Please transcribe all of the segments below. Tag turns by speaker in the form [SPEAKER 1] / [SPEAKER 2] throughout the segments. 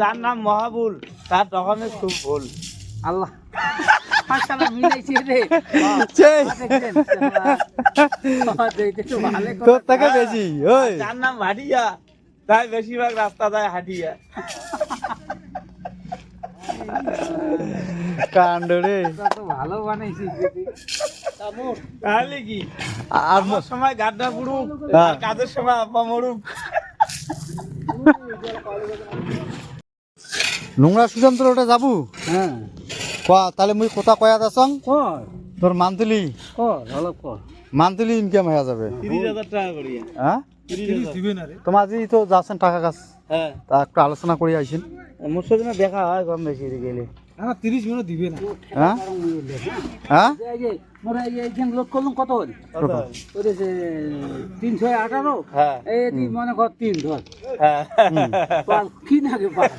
[SPEAKER 1] যার নাম মহাবুল তার দোকানে খুব ভুল।
[SPEAKER 2] আল্লাহ।
[SPEAKER 3] তোর থেকে বেশি? ওই।
[SPEAKER 1] যার নাম ভাটিয়া। তাই বেশিরভাগ রাস্তা যায় হাটিয়া।
[SPEAKER 3] কাণ্ড রে।
[SPEAKER 2] ভালো বানাইছি
[SPEAKER 1] তাহলে কি?
[SPEAKER 3] আর
[SPEAKER 1] আমার সময় গাড্ডা পুড়ুক
[SPEAKER 3] হ্যাঁ।
[SPEAKER 1] কাজের সময় আব্বা মরুক।
[SPEAKER 3] নোংরা সুযন্ত্র ওটা যাব?
[SPEAKER 2] হ্যাঁ।
[SPEAKER 3] কোয়া তাহলে মুই কোথা কয়াত আসং
[SPEAKER 2] কর
[SPEAKER 3] তোর মান্থলি।
[SPEAKER 2] কর অলপ কর
[SPEAKER 3] মান্থলি ইনকাম হয়ে যাবে।
[SPEAKER 1] তিরিশ হাজার টাকা করিয়া
[SPEAKER 3] হ্যাঁ
[SPEAKER 1] তিরিশ দিবে না রে
[SPEAKER 3] তোমার আজি তো যাচ্ছেন টাকা কাজ
[SPEAKER 1] হ্যাঁ
[SPEAKER 3] তা একটু আলোচনা করে আইসেন
[SPEAKER 1] মোর সঙ্গে দেখা হয় কম বেশি গেলে
[SPEAKER 2] এই যে মোরা এই যে এইখানে লোড করলাম কত হল
[SPEAKER 1] কত?
[SPEAKER 2] যে তিনশো আঠারো
[SPEAKER 1] হ্যাঁ?
[SPEAKER 2] এই তুই মনে কর তিন ধর
[SPEAKER 1] হ্যাঁ?
[SPEAKER 2] কি নাগে পাল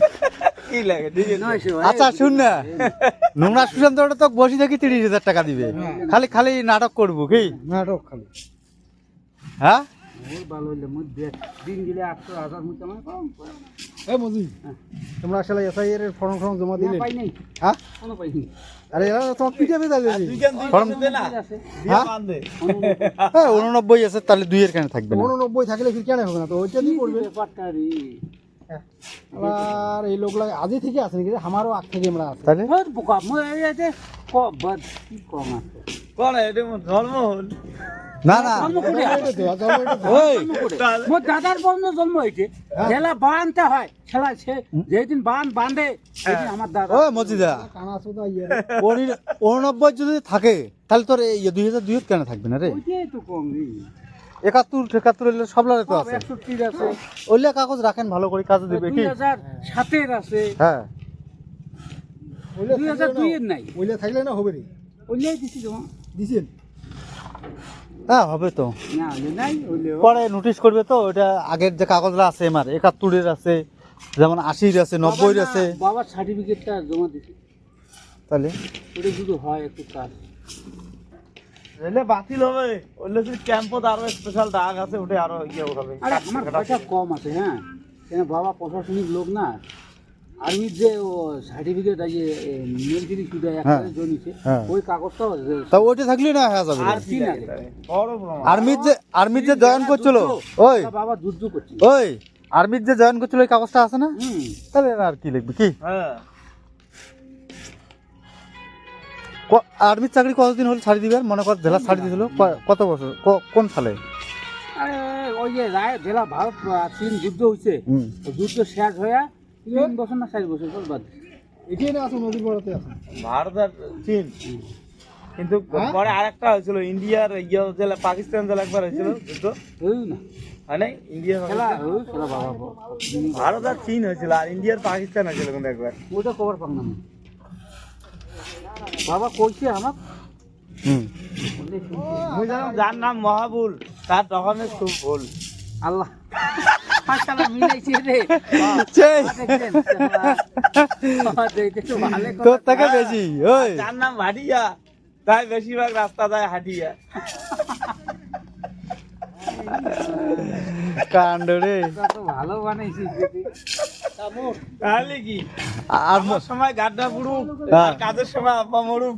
[SPEAKER 1] কি লাগে দিবে না?
[SPEAKER 2] নয়শো
[SPEAKER 3] আচ্ছা শুন না। নোংরা সুযন্ত্রটা তো বসি দেখি তিরিশ হাজার টাকা দিবে। খালি খালি নাটক করব কি?
[SPEAKER 2] নাটক খালি।
[SPEAKER 3] হ্যাঁ?
[SPEAKER 2] ভালো হইলে মধ্যে দিন গেলে আটশো হাজার মধ্যে আমার কম।
[SPEAKER 3] এ মজি। তোমরা আসলে এসআই এর ফর্ম ফর্ম জমা
[SPEAKER 2] না পাই নাই
[SPEAKER 3] হ্যাঁ?
[SPEAKER 2] কোনো পাই নাই
[SPEAKER 3] আরে এরা তোমার পিটাবে তাহলে
[SPEAKER 1] দুই কেন দুই
[SPEAKER 3] ফর্ম-
[SPEAKER 1] কেন দে না
[SPEAKER 2] আছে
[SPEAKER 1] দিয়ে
[SPEAKER 3] হ্যাঁ? হ্যাঁ আছে তাহলে দুইয়ের কেন থাকবে না।
[SPEAKER 4] উননব্বই থাকলে ফির কেন হবে না তো? ওইটা দিয়ে করবে।
[SPEAKER 2] ব্যাপারটা
[SPEAKER 4] আর এই লোকলা আজই থেকে আছে নাকি? আমারও আগ থেকে আমরা আছে।
[SPEAKER 3] তাহলে?
[SPEAKER 2] বোকা মই এই যে ক বাদ কি কম আছে?
[SPEAKER 1] কোন? এটা ধর্ম হল।
[SPEAKER 3] না না?
[SPEAKER 2] মোর দাদার বন্ধ জন্ম খেলা বাঁধতে হয়। খেলা সে যেদিন বাঁধ বাঁধে সেদিন আমার দাদা।
[SPEAKER 3] মজিদা
[SPEAKER 4] ইয়ে।
[SPEAKER 3] উননব্বই যদি থাকে তাহলে তোর এই দুই হাজার দুই কেন থাকবে না রে?
[SPEAKER 2] ওইটাই তো কম
[SPEAKER 3] একাত্তর টেকাত্তর এলে সব তো আছে।
[SPEAKER 2] আছে।
[SPEAKER 3] ওইলে কাগজ রাখেন ভালো করে কাজে দিবে কি?
[SPEAKER 2] সাতের আছে।
[SPEAKER 3] হ্যাঁ।
[SPEAKER 4] ওইলে
[SPEAKER 2] দুই হাজার দুইয়ের নাই।
[SPEAKER 4] ওইলে থাকলে না হবে রে?
[SPEAKER 2] ওইলাই দিছি তোমার
[SPEAKER 4] দিছেন?
[SPEAKER 3] হ্যাঁ হবে তো।
[SPEAKER 2] নাই
[SPEAKER 3] পরে নোটিশ করবে তো ওটা আগের যে কাগজটা আছে আমার একাত্তরের আছে যেমন আশির আছে নব্বইর আছে।
[SPEAKER 2] বাবার সার্টিফিকেটটা জমা দিছি।
[SPEAKER 3] তাহলে?
[SPEAKER 2] ওটা শুধু হয় একটু কাজ।
[SPEAKER 1] রেলে বাতিল হবে। ওইলে যদি ক্যাম্পত আরও স্পেশাল ডাক আছে ওটা আরও ইয়ে হবে।
[SPEAKER 2] আরে আমার পয়সা কম আছে হ্যাঁ। কেন বাবা প্রশাসনিক লোক না? আর্মির যে সার্টিফিকেট আছে মিলিটারি সুদা
[SPEAKER 3] হ্যাঁ,
[SPEAKER 2] একটা
[SPEAKER 3] হ্যাঁ।
[SPEAKER 2] ওই কাগজটা
[SPEAKER 3] তা ওইটা থাকলে না হয়ে যাবে।
[SPEAKER 1] আর কি লাগে তারে? বড় প্রমাণ
[SPEAKER 3] আর্মির যে আর্মির যে জয়েন করছিল ওই।
[SPEAKER 2] বাবা যুদ্ধ করছে।
[SPEAKER 3] ওই আর্মির যে জয়েন করছিল ওই কাগজটা আছে না? তাহলে আর কি লিখবে কি?
[SPEAKER 1] হ্যাঁ।
[SPEAKER 3] আর্মির চাকরি কতদিন হলে ছাড়ি দিবে? মনে কর জেলা ছাড়ি দিয়েছিল। কত বছর? কোন সালে?
[SPEAKER 2] আরে ওই যে রায় জেলা ভারত চীন যুদ্ধ হয়েছে যুদ্ধ শেষ হয়ে তিন বছর না চার বছর পর বাদ
[SPEAKER 4] এটাই না আছে নদীর পাড়াতে আছে।
[SPEAKER 1] ভারত আর চীন কিন্তু পরে আরেকটা হয়েছিল ইন্ডিয়ার ইয়ে জেলা পাকিস্তান জেলা একবার হয়েছিল হয় নাই? ইন্ডিয়া। ভারত আর চীন হয়েছিল আর ইন্ডিয়ার পাকিস্তান হয়েছিল কিন্তু একবার।
[SPEAKER 2] ওটা কভার পাম না। বাবা কইছে আমার
[SPEAKER 3] হুম।
[SPEAKER 1] যার নাম মহাবুল তার দোকানে খুব ভুল
[SPEAKER 2] আল্লাহ।
[SPEAKER 3] তোর থেকে বেশি ওই
[SPEAKER 1] যার নাম ভাটিয়া তাই বেশিরভাগ রাস্তা যায় হাটিয়া
[SPEAKER 3] কাণ্ড রে
[SPEAKER 2] তো ভালো বানাইছি
[SPEAKER 1] তাহলে কি
[SPEAKER 3] আর
[SPEAKER 1] আমার সময় গাড্ডা
[SPEAKER 3] হ্যাঁ।
[SPEAKER 1] আর কাজের সময় আব্বা মরুক